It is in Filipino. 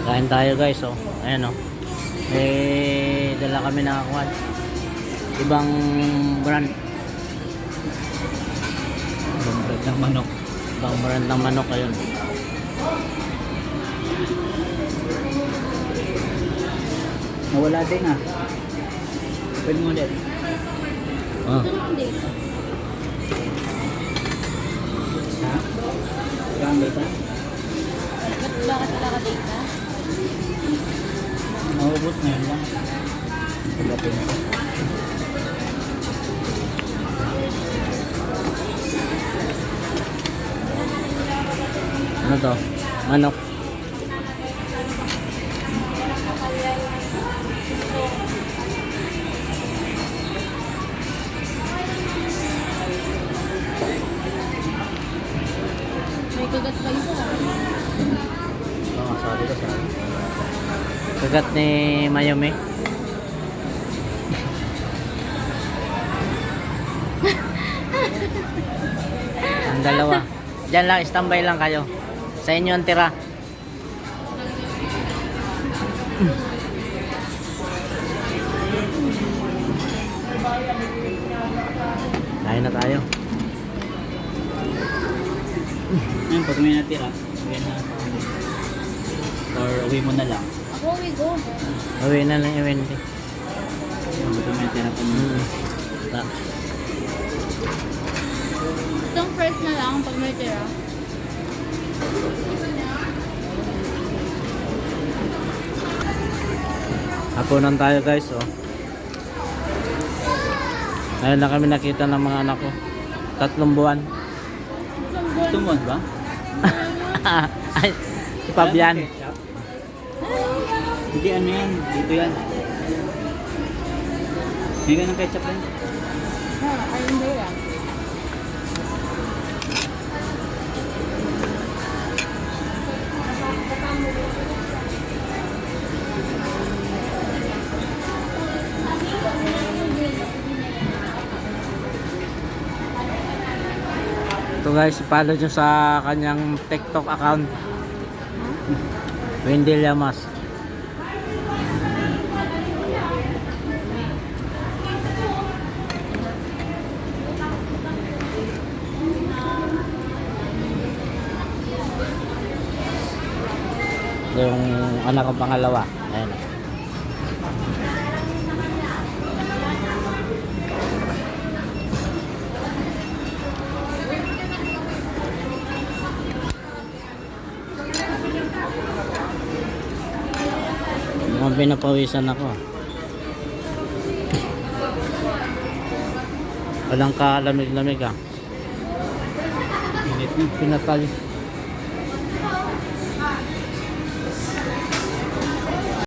Kain tayo guys, oh. Ayan, oh. Eh, dala kami na kuwan. Ibang brand. Bumbrad ng manok. Ibang brand ng manok, ayun. Nawala din ah. Open mo ulit. Oh. Maubos na yun lang. Pagdating ko. Ano to? Manok. May kagat pa isa. Oo, oh, sabi ko sabi. Kagat ni Mayumi. ang dalawa. Diyan lang, standby lang kayo. Sa inyo ang tira. Kain na tayo. Ngayon, pag may natira, uwi na. Or uwi mo na lang. Ako, we go. Uwi na lang yung Wendy. Pag may natira pa mo. Mm. Ta. Itong first na lang pag may tira. Hapunan tayo guys, oh. Ngayon na kami nakita ng mga anak ko. Tatlong buwan. Itong buwan. Tumon ba? Ay, si Fabian. Ketchup? Hindi ano yan. Dito yan. May ganang ketchup yan. Ha, ayun ba yan? Ito guys, follow nyo sa kanyang TikTok account. Wendy Llamas. Ito yung anak ko pangalawa. Ayan. Mukhang pinapawisan ako. Walang kalamig-lamig ah. Init na. Pinatal